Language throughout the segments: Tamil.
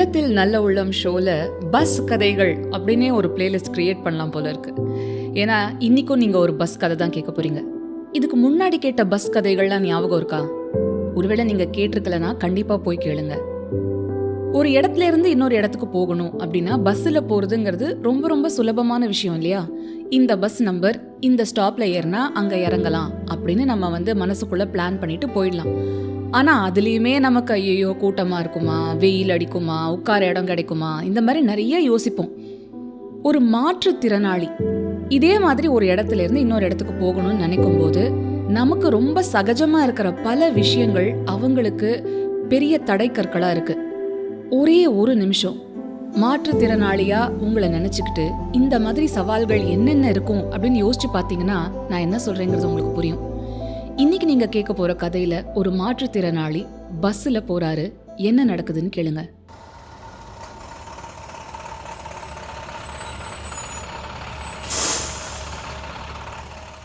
உள்ளத்தில் நல்ல உள்ளம் ஷோவில் பஸ் கதைகள் அப்படின்னே ஒரு பிளேலிஸ்ட் க்ரியேட் பண்ணலாம் போல இருக்கு. ஏன்னா இன்னைக்கும் நீங்க ஒரு பஸ் கதை தான் கேட்க போறீங்க. இதுக்கு முன்னாடி கேட்ட பஸ் கதைகள்லாம் ஞாபகம் இருக்கா? ஒருவேளை நீங்க கேட்டிருக்கலனா கண்டிப்பாக போய் கேளுங்க. ஒரு இடத்துல இருந்து இன்னொரு இடத்துக்கு போகணும் அப்படின்னா பஸ்ஸில் போகிறதுங்கிறது ரொம்ப ரொம்ப சுலபமான விஷயம் இல்லையா? இந்த பஸ் நம்பர் இந்த ஸ்டாப்பில் ஏறினா அங்கே இறங்கலாம் அப்படின்னு நம்ம வந்து மனசுக்குள்ள பிளான் பண்ணிட்டு போயிடலாம். ஆனால் அதுலேயுமே நமக்கு ஐயோ கூட்டமாக இருக்குமா? வெயில் அடிக்குமா? உட்கார இடம் கிடைக்குமா? இந்த மாதிரி நிறைய யோசிப்போம். ஒரு மாற்றுத்திறனாளி. இதே மாதிரி ஒரு இடத்துல இருந்து இன்னொரு இடத்துக்கு போகணும்னு நினைக்கும் போது நமக்கு ரொம்ப சகஜமாக இருக்கிற பல விஷயங்கள் அவங்களுக்கு பெரிய தடைக்கற்களாக இருக்கு. ஒரே ஒரு நிமிஷம். மாற்றுத்திறனாளியா உங்களை நினச்சிக்கிட்டு இந்த மாதிரி சவால்கள் என்னென்ன இருக்கும் அப்படின்னு யோசிச்சு பார்த்தீங்கன்னா நான் என்ன சொல்கிறேங்கிறது உங்களுக்கு புரியும். இன்னைக்கு நீங்க கேட்க போற கதையில ஒரு மாற்றுத்திறனாளி பஸ்ல போறாரு. என்ன நடக்குதுன்னு கேளுங்க.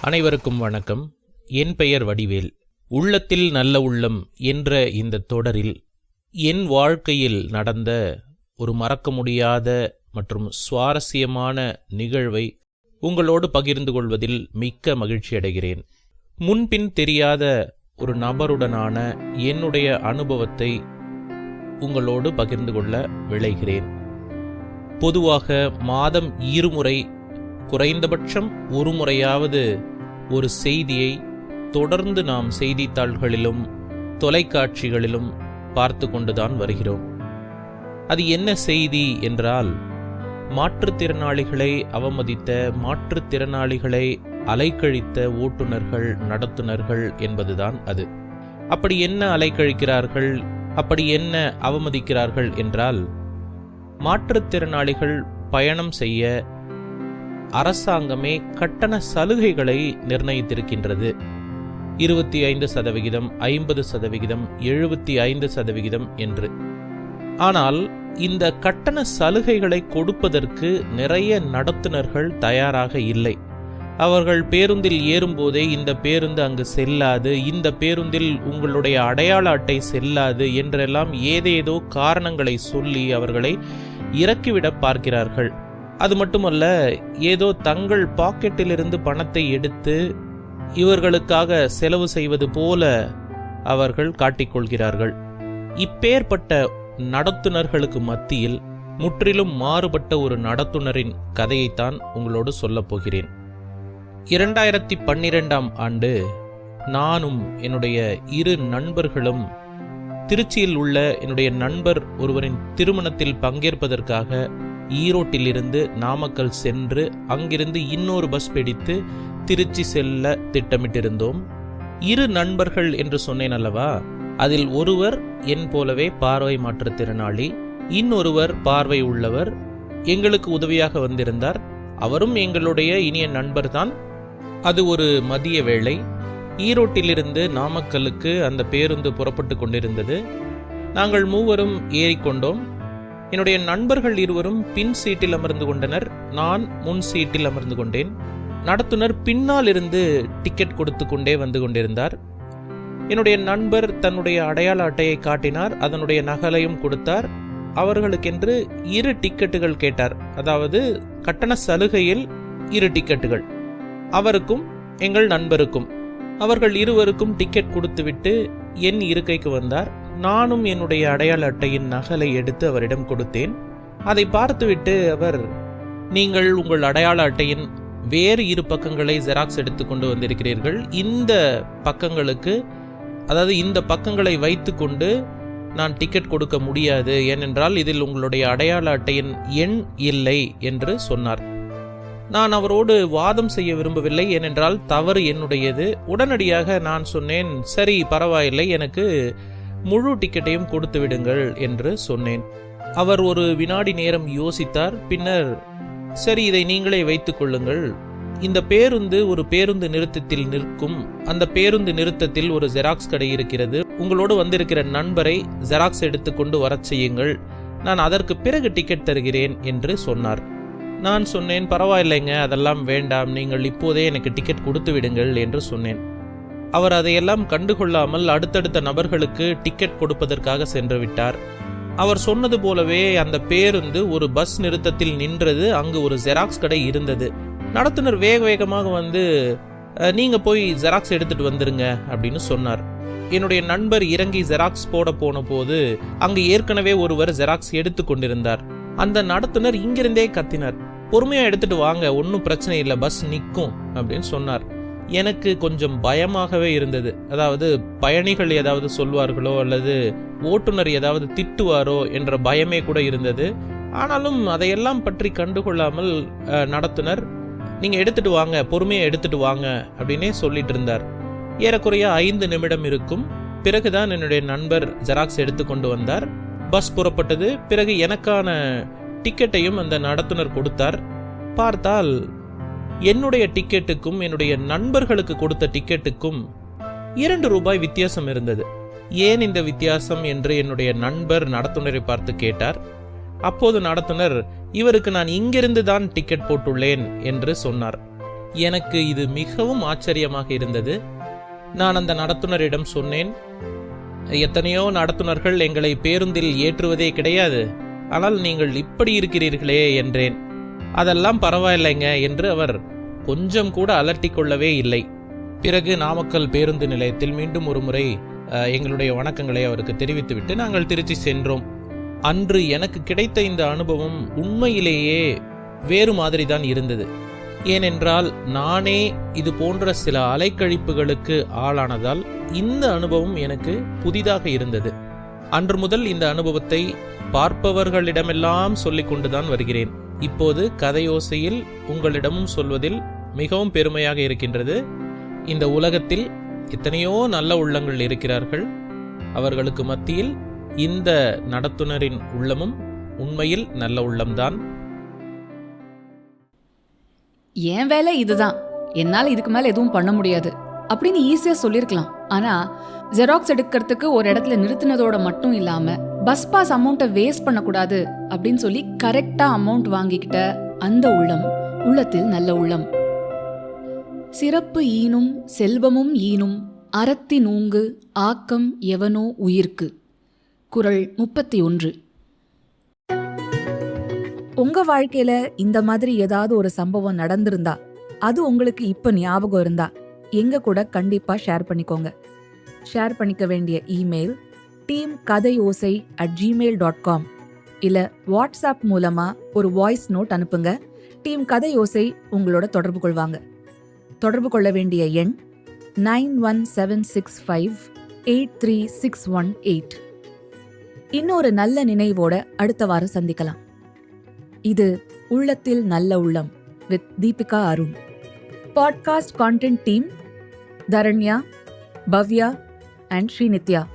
அனைவருக்கும் வணக்கம். என் பெயர் வடிவேல். உள்ளத்தில் நல்ல உள்ளம் என்ற இந்த தொடரில் என் வாழ்க்கையில் நடந்த ஒரு மறக்க முடியாத மற்றும் சுவாரஸ்யமான நிகழ்வை உங்களோடு பகிர்ந்து கொள்வதில் மிக்க மகிழ்ச்சி அடைகிறேன் முன்பின் தெரியாத ஒரு நபருடனான என்னுடைய அனுபவத்தை உங்களோடு பகிர்ந்து கொள்ள விளைகிறேன் பொதுவாக மாதம் இருமுறை குறைந்தபட்சம் ஒரு முறையாவது ஒரு செய்தியை தொடர்ந்து நாம் செய்தித்தாள்களிலும் தொலைக்காட்சிகளிலும் பார்த்து கொண்டுதான் வருகிறோம். அது என்ன செய்தி என்றால் மாற்றுத்திறனாளிகளை அவமதித்த மாற்றுத்திறனாளிகளை அலைக்கழித்த ஓட்டுநர்கள் நடத்துனர்கள் என்பதுதான் அது. அப்படி என்ன அலைக்கழிக்கிறார்கள்? அப்படி என்ன அவமதிக்கிறார்கள் என்றால் மாற்றுத்திறனாளிகள் பயணம் செய்ய அரசாங்கமே கட்டண சலுகைகளை நிர்ணயித்திருக்கின்றது. இருபத்தி ஐந்து சதவிகிதம் ஐம்பது சதவிகிதம் எழுபத்தி ஐந்து சதவிகிதம் என்று. ஆனால் இந்த கட்டண சலுகைகளை கொடுப்பதற்கு நிறைய நடத்துனர்கள் தயாராக இல்லை. அவர்கள் பேருந்தில் ஏறும்போதே இந்த பேருந்து அங்கு செல்லாது இந்த பேருந்தில் உங்களுடைய அடையாள அட்டை செல்லாது என்றெல்லாம் ஏதேதோ காரணங்களை சொல்லி அவர்களை இறக்கிவிட பார்க்கிறார்கள். அது மட்டுமல்ல ஏதோ தங்கள் பாக்கெட்டிலிருந்து பணத்தை எடுத்து இவர்களுக்காக செலவு செய்வது போல அவர்கள் காட்டிக்கொள்கிறார்கள். இப்பேற்பட்ட நடத்துனர்களுக்கு மத்தியில் முற்றிலும் மாறுபட்ட ஒரு நடத்துனரின் கதையைத்தான் உங்களோடு சொல்லப் போகிறேன். இரண்டாயிரத்தி பன்னிரெண்டாம் ஆண்டு நானும் என்னுடைய இரு நண்பர்களும் திருச்சியில் உள்ள என்னுடைய நண்பர் ஒருவரின் திருமணத்தில் பங்கேற்பதற்காக ஈரோட்டிலிருந்து நாமக்கல் சென்று அங்கிருந்து இன்னொரு பஸ் பிடித்து திருச்சி செல்ல திட்டமிட்டிருந்தோம். இரு நண்பர்கள் என்று சொன்னேன் அல்லவா? அதில் ஒருவர் என் போலவே பார்வை மாற்றுத்திறனாளி இன்னொருவர் பார்வை உள்ளவர். எங்களுக்கு உதவியாக வந்திருந்தார். அவரும் எங்களுடைய இனிய நண்பர்தான். அது ஒரு மதிய வேளை. ஈரோட்டிலிருந்து நாமக்கலுக்கு அந்த பேருந்து புறப்பட்டு கொண்டிருந்தது. நாங்கள் மூவரும் ஏறிக்கொண்டோம் என்னுடைய நண்பர்கள் இருவரும் பின் சீட்டில் அமர்ந்து கொண்டனர். நான் முன் சீட்டில் அமர்ந்து கொண்டேன். நடத்துனர் பின்னால் இருந்து டிக்கெட் கொடுத்து கொண்டே வந்து கொண்டிருந்தார். என்னுடைய நண்பர் தன்னுடைய அடையாள அட்டையை காட்டினார். அதனுடைய நகலையும் கொடுத்தார். அவர்களுக்கென்று இரு டிக்கெட்டுகள் கேட்டார். அதாவது கட்டண சலுகையில் இரு டிக்கெட்டுகள். அவருக்கும் எங்கள் நண்பருக்கும். அவர்கள் இருவருக்கும் டிக்கெட் கொடுத்துவிட்டு என் இருக்கைக்கு வந்தார். நானும் என்னுடைய அடையாள அட்டையின் நகலை எடுத்து அவரிடம் கொடுத்தேன். அதை பார்த்துவிட்டு அவர் நீங்கள் உங்கள் அடையாள அட்டையின் வேறு இரு பக்கங்களை ஜெராக்ஸ் எடுத்துக்கொண்டு வந்திருக்கிறீர்கள். இந்த பக்கங்களுக்கு அதாவது இந்த பக்கங்களை வைத்துக்கொண்டு நான் டிக்கெட் கொடுக்க முடியாது. ஏனென்றால் இதில் உங்களுடைய அடையாள அட்டையின் எண் இல்லை என்று சொன்னார். நான் அவரோடு வாதம் செய்ய விரும்பவில்லை ஏனென்றால் தவறு என்னுடையது. உடனடியாக நான் சொன்னேன் சரி பரவாயில்லை எனக்கு முழு டிக்கெட்டையும் கொடுத்து விடுங்கள் என்று சொன்னேன். அவர் ஒரு வினாடி நேரம் யோசித்தார் பின்னர் சரி இதை நீங்களே வைத்துக் கொள்ளுங்கள். இந்த பேருந்து ஒரு பேருந்து நிறுத்தத்தில் நிற்கும். அந்த பேருந்து நிறுத்தத்தில் ஒரு ஜெராக்ஸ் கடை இருக்கிறது. உங்களோடு வந்திருக்கிற நண்பரை ஜெராக்ஸ் எடுத்துக்கொண்டு வரச் செய்யுங்கள். நான் அதற்கு பிறகு டிக்கெட் தருகிறேன் என்று சொன்னார். நான் சொன்னேன் பரவாயில்லைங்க அதெல்லாம் வேண்டாம் நீங்கள் இப்போதே எனக்கு டிக்கெட் கொடுத்து விடுங்கள் என்று சொன்னேன். அவர் அதையெல்லாம் கண்டுகொள்ளாமல் அடுத்தடுத்த நபர்களுக்கு டிக்கெட் கொடுப்பதற்காக சென்று விட்டார். அவர் சொன்னது போலவே அந்த பேருந்து ஒரு பஸ் நிறுத்தத்தில் நின்றது அங்கு ஒரு ஜெராக்ஸ் கடை இருந்தது. நடத்துனர் வேக வேகமாக வந்து நீங்க போய் ஜெராக்ஸ் எடுத்துட்டு வந்துருங்க அப்படின்னு சொன்னார். என்னுடைய நண்பர் இறங்கி ஜெராக்ஸ் போட போன போது அங்கு ஏற்கனவே ஒருவர் ஜெராக்ஸ் எடுத்து கொண்டிருந்தார். அந்த நடத்துனர் இங்கிருந்தே கத்தினார். பொறுமையா எடுத்துட்டு வாங்க ஒன்றும் பிரச்சனை இல்லை பஸ் நிற்கும் அப்படின்னு சொன்னார். எனக்கு கொஞ்சம் பயமாகவே இருந்தது. அதாவது பயணிகள் ஏதாவது சொல்வார்களோ அல்லது ஓட்டுநர் ஏதாவது திட்டுவாரோ என்ற பயமே கூட இருந்தது. ஆனாலும் அதையெல்லாம் பற்றி கண்டுகொள்ளாமல் நடத்துனர் நீங்க எடுத்துட்டு வாங்க பொறுமையா எடுத்துட்டு வாங்க அப்படின்னே சொல்லிட்டு இருந்தார். ஏறக்குறைய ஐந்து நிமிடம் இருக்கும். பிறகுதான் என்னுடைய நண்பர் ஜெராக்ஸ் எடுத்து கொண்டு வந்தார். பஸ் புறப்பட்டது. பிறகு எனக்கான டிக்கெட்டையும் அந்த நடத்துனர் கொடுத்தார். பார்த்தால் என்னுடைய டிக்கெட்டுக்கும் என்னுடைய நண்பர்களுக்கு கொடுத்த டிக்கெட்டுக்கும் இரண்டு ரூபாய் வித்தியாசம் இருந்தது. ஏன் இந்த வித்தியாசம் என்று என்னுடைய நண்பர் நடத்துனரை பார்த்து கேட்டார். அப்போது நடத்துனர் இவருக்கு நான் இங்கிருந்து தான் டிக்கெட் போட்டுள்ளேன் என்று சொன்னார். எனக்கு இது மிகவும் ஆச்சரியமாக இருந்தது. நான் அந்த நடத்துனரிடம் சொன்னேன் எத்தனையோ நடத்துனர்கள் எங்களை பேருந்தில் ஏற்றுவதே கிடையாது. ஆனால் நீங்கள் இப்படி இருக்கிறீர்களே என்றேன். அதெல்லாம் பரவாயில்லைங்க என்று அவர் கொஞ்சம் கூட அலட்டிக் கொள்ளவே இல்லை. பிறகு நாமக்கல் பேருந்து நிலையத்தில் மீண்டும் ஒரு முறை எங்களுடைய வணக்கங்களை அவருக்கு தெரிவித்துவிட்டு நாங்கள் திருச்சி சென்றோம். அன்று எனக்கு கிடைத்த இந்த அனுபவம் உண்மையிலேயே வேறு மாதிரி தான் இருந்தது. ஏனென்றால் நானே இது போன்ற சில அலைக்கழிப்புகளுக்கு ஆளானதால் இந்த அனுபவம் எனக்கு புதிதாக இருந்தது. அன்று முதல் இந்த அனுபவத்தை பார்ப்பவர்களிடமெல்லாம் சொல்லிக் கொண்டுதான் வருகிறேன். இப்போது கதையோசையில் உங்களிடமும் சொல்வதில் மிகவும் பெருமையாக இருக்கின்றது. இந்த உலகத்தில் எத்தனையோ நல்ல உள்ளங்கள் இருக்கிறார்கள். அவர்களுக்கு மத்தியில் இந்த நடத்துனரின் உள்ளமும் உண்மையில் நல்ல உள்ளம்தான். என் வேலை இதுதான். என்னால் இதுக்கு மேலே எதுவும் பண்ண முடியாது. அப்படின்னு ஈஸியாக சொல்லிருக்கலாம். ஆனால் ஜெராக்ஸ் எடுக்கிறதுக்கு ஒரு இடத்துல நிறுத்தினதோட மட்டும் இல்லாமல் பஸ் பாஸ் அமௌண்ட்டை வேஸ்ட் பண்ணக்கூடாது அப்படின்னு சொல்லி கரெக்டாக அமௌண்ட் வாங்கிக்கிட்ட அந்த உள்ளம் உள்ளத்தில் நல்ல உள்ளம். சிறப்பு ஈனும் செல்வமும் ஈனும் அறத்தி நூங்கு ஆக்கம் எவனோ உயிர்க்கு. குரல் முப்பத்தி ஒன்று. உங்க வாழ்க்கையில இந்த மாதிரி ஏதாவது ஒரு சம்பவம் நடந்திருந்தா அது உங்களுக்கு இப்ப ஞாபகம் இருந்தா எங்க கூட கண்டிப்பா ஷேர் பண்ணிக்கோங்க. ஷேர் பண்ணிக்க வேண்டிய email team Kathai Osai at Gmail dot com இல்ல வாட்ஸ்அப் மூலமா ஒரு வாய்ஸ் நோட் அனுப்புங்க. டீம் கதை ஓசை உங்களோட தொடர்பு கொள்வாங்க. தொடர்பு கொள்ள வேண்டிய எண் nine one seven six five eight three six one eight இன்னொரு நல்ல நினைவோட அடுத்த வாரம் சந்திக்கலாம். இது உள்ளத்தில் நல்ல உள்ளம் with Deepika Arun. Podcast content team Dharanya Bhavya and Srinithya.